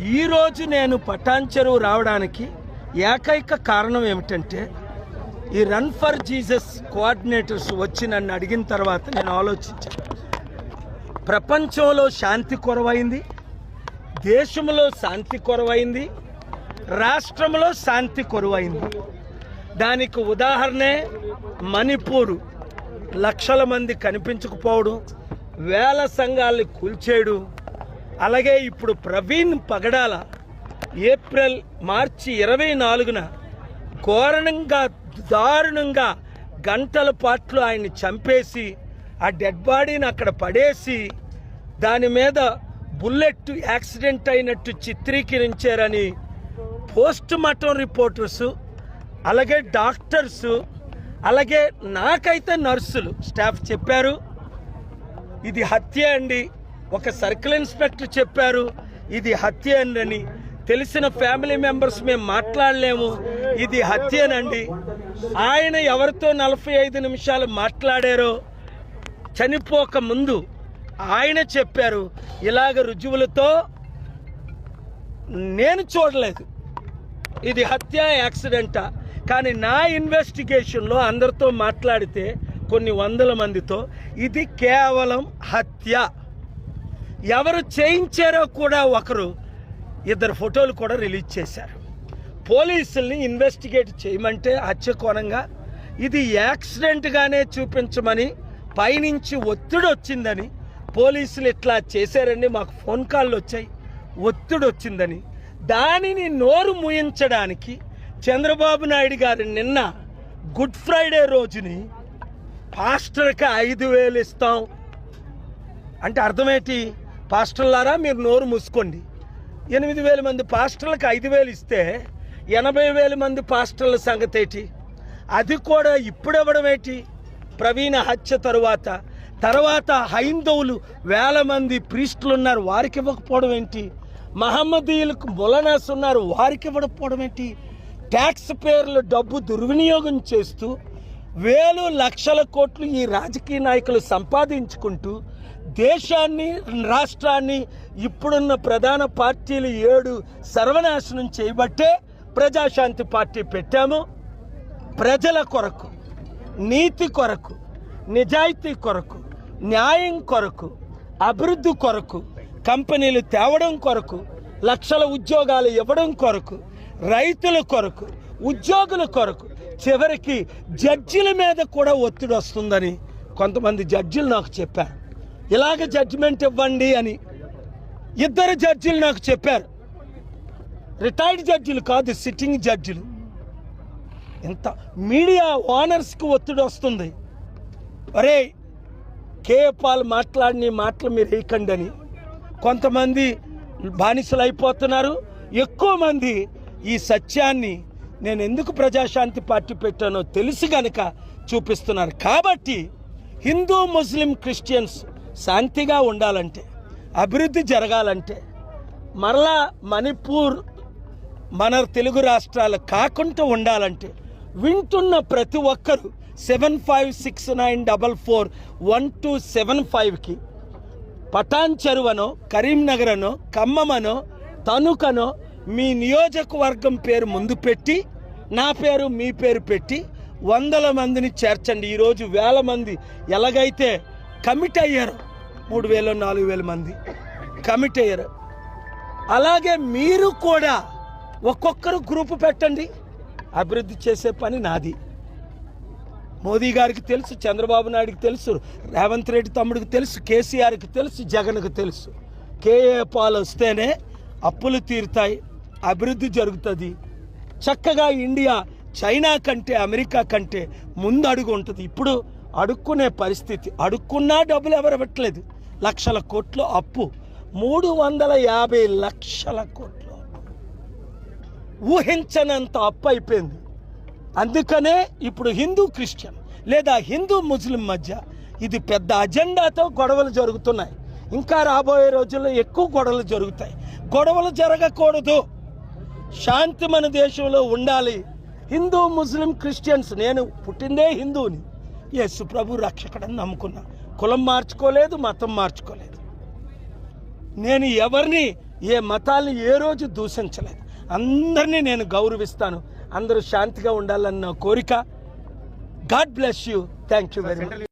ఈరోజు నేను పటాన్ చెరువు రావడానికి ఏకైక కారణం ఏమిటంటే ఈ రన్ ఫర్ జీసస్ కోఆర్డినేటర్స్ వచ్చి నన్ను అడిగిన తర్వాత నేను ఆలోచించాను ప్రపంచంలో శాంతి కొరవైంది దేశంలో శాంతి కొరవైంది రాష్ట్రంలో శాంతి కొరవైంది. దానికి ఉదాహరణే మణిపూరు. లక్షల మంది కనిపించకపోవడం వేల సంఘాలని కూల్చేయడం అలాగే ఇప్పుడు ప్రవీణ్ పగడాల ఏప్రిల్ మార్చి ఇరవై నాలుగున ఘోరణంగా దారుణంగా గంటల పాట్లు ఆయన్ని చంపేసి ఆ డెడ్ బాడీని అక్కడ పడేసి దాని మీద బుల్లెట్ యాక్సిడెంట్ అయినట్టు చిత్రీకరించారని పోస్ట్ మార్టం రిపోర్టర్స్ అలాగే డాక్టర్స్ అలాగే నాకైతే నర్సులు స్టాఫ్ చెప్పారు. ఇది హత్య అండి. ఒక సర్కిల్ ఇన్స్పెక్టర్ చెప్పారు ఇది హత్య అని తెలిసిన ఫ్యామిలీ మెంబర్స్ మేము మాట్లాడలేము ఇది హత్యనండి ఆయన ఎవరితో నలభై ఐదు నిమిషాలు మాట్లాడారో చనిపోక ముందు ఆయన చెప్పారు ఇలాగ రుజువులతో నేను చూడలేదు. ఇది హత్య యాక్సిడెంటా. కానీ నా ఇన్వెస్టిగేషన్లో అందరితో మాట్లాడితే కొన్ని వందల మందితో ఇది కేవలం హత్య. ఎవరు చేయించారో కూడా ఒకరు ఇద్దరు ఫోటోలు కూడా రిలీజ్ చేశారు. పోలీసుల్ని ఇన్వెస్టిగేట్ చేయమంటే హత్య కోణంగా ఇది యాక్సిడెంట్గానే చూపించమని పైనుంచి ఒత్తిడి వచ్చిందని పోలీసులు ఇట్లా చేశారండి మాకు ఫోన్ కాళ్ళు వచ్చాయి. ఒత్తిడి వచ్చిందని దానిని నోరు ముయించడానికి చంద్రబాబు నాయుడు గారు నిన్న గుడ్ ఫ్రైడే రోజుని పాస్టర్కి ఐదు వేలు ఇస్తాం. అంటే అర్థమేంటి? పాస్టర్లారా మీరు నోరు మూసుకోండి. ఎనిమిది వేల మంది పాస్టర్లకు ఐదు వేలు ఇస్తే ఎనభై వేల మంది పాస్టర్ల సంగతి ఏంటి? అది కూడా ఇప్పుడు ఇవ్వడం ఏంటి? ప్రవీణ హత్య తరువాత తర్వాత హైందవులు వేల మంది ప్రీస్టులు ఉన్నారు వారికి ఇవ్వకపోవడం ఏంటి? మహమ్మదీయులకు మొలనాస్ ఉన్నారు వారికి ఇవ్వకపోవడం ఏంటి? ట్యాక్స్ పేర్లు డబ్బు దుర్వినియోగం చేస్తూ వేలు లక్షల కోట్లు ఈ రాజకీయ నాయకులు సంపాదించుకుంటూ దేశాన్ని రాష్ట్రాన్ని ఇప్పుడున్న ప్రధాన పార్టీలు ఏడు సర్వనాశనం చేయబట్టే ప్రజాశాంతి పార్టీ పెట్టాము. ప్రజల కొరకు నీతి కొరకు నిజాయితీ కొరకు న్యాయం కొరకు అభివృద్ధి కొరకు కంపెనీలు తేవడం కొరకు లక్షల ఉద్యోగాలు ఇవ్వడం కొరకు రైతుల కొరకు ఉద్యోగుల కొరకు చివరికి జడ్జిల మీద కూడా ఒత్తిడి వస్తుందని కొంతమంది జడ్జిలు నాకు చెప్పారు. ఇలాగ జడ్జిమెంట్ ఇవ్వండి అని ఇద్దరు జడ్జిలు నాకు చెప్పారు. రిటైర్డ్ జడ్జిలు కాదు సిట్టింగ్ జడ్జిలు. ఇంత మీడియా ఓనర్స్కి ఒత్తిడి వస్తుంది. అరే కే పాల్ మాట్లాడిన మాటలు మీరు వేయకండి అని కొంతమంది బానిసలు అయిపోతున్నారు. ఎక్కువ మంది ఈ సత్యాన్ని నేను ఎందుకు ప్రజాశాంతి పార్టీ పెట్టానో తెలిసి గనక చూపిస్తున్నారు కాబట్టి హిందూ ముస్లిం క్రిస్టియన్స్ శాంతిగా ఉండాలంటే అభివృద్ధి జరగాలంటే మరలా మణిపూర్ మన తెలుగు రాష్ట్రాలు కాకుండా ఉండాలంటే వింటున్న ప్రతి ఒక్కరూ seven five six nine double four one two seven ఫైవ్కి పటాన్ చెరువనో కరీంనగర్ అనో ఖమ్మమనో తణుకనో మీ నియోజకవర్గం పేరు ముందు పెట్టి నా పేరు మీ పేరు పెట్టి వందల మందిని చేర్చండి. ఈరోజు వేల మంది ఎలాగైతే కమిట్ అయ్యారు మూడు వేలు నాలుగు వేల మంది కమిట్ అయ్యారు. అలాగే మీరు కూడా ఒక్కొక్కరు గ్రూపు పెట్టండి. అభివృద్ధి చేసే పని నాది. మోదీ గారికి తెలుసు చంద్రబాబు నాయుడుకి తెలుసు రేవంత్ రెడ్డి తమ్ముడికి తెలుసు కేసీఆర్కి తెలుసు జగన్కి తెలుసు. కేఏ పాలు వస్తేనే అప్పులు తీరుతాయి. అభివృద్ధి జరుగుతుంది. చక్కగా ఇండియా చైనా కంటే అమెరికా కంటే ముందు అడుగు ఉంటుంది. ఇప్పుడు అడుక్కునే పరిస్థితి అడుక్కున్నా డబ్బులు ఎవరు ఇవ్వట్లేదు. లక్షల కోట్లు అప్పు. మూడు వందల యాభై లక్షల కోట్లు ఊహించనంత అప్పు అయిపోయింది. అందుకనే ఇప్పుడు హిందూ క్రిస్టియన్ లేదా హిందూ ముస్లిం మధ్య ఇది పెద్ద అజెండాతో గొడవలు జరుగుతున్నాయి. ఇంకా రాబోయే రోజుల్లో ఎక్కువ గొడవలు జరుగుతాయి. గొడవలు జరగకూడదు. శాంతి మన దేశంలో ఉండాలి. హిందూ ముస్లిం క్రిస్టియన్స్ నేను పుట్టిందే హిందువుని యేసు ప్రభు రక్షకుడని నమ్ముకున్నా. కులం మార్చుకోలేదు మతం మార్చుకోలేదు. నేను ఎవరిని ఏ మతాల్ని ఏ రోజు దూషించలేదు. అందరినీ నేను గౌరవిస్తాను. అందరూ శాంతిగా ఉండాలన్న కోరిక. God bless you. Thank you very much.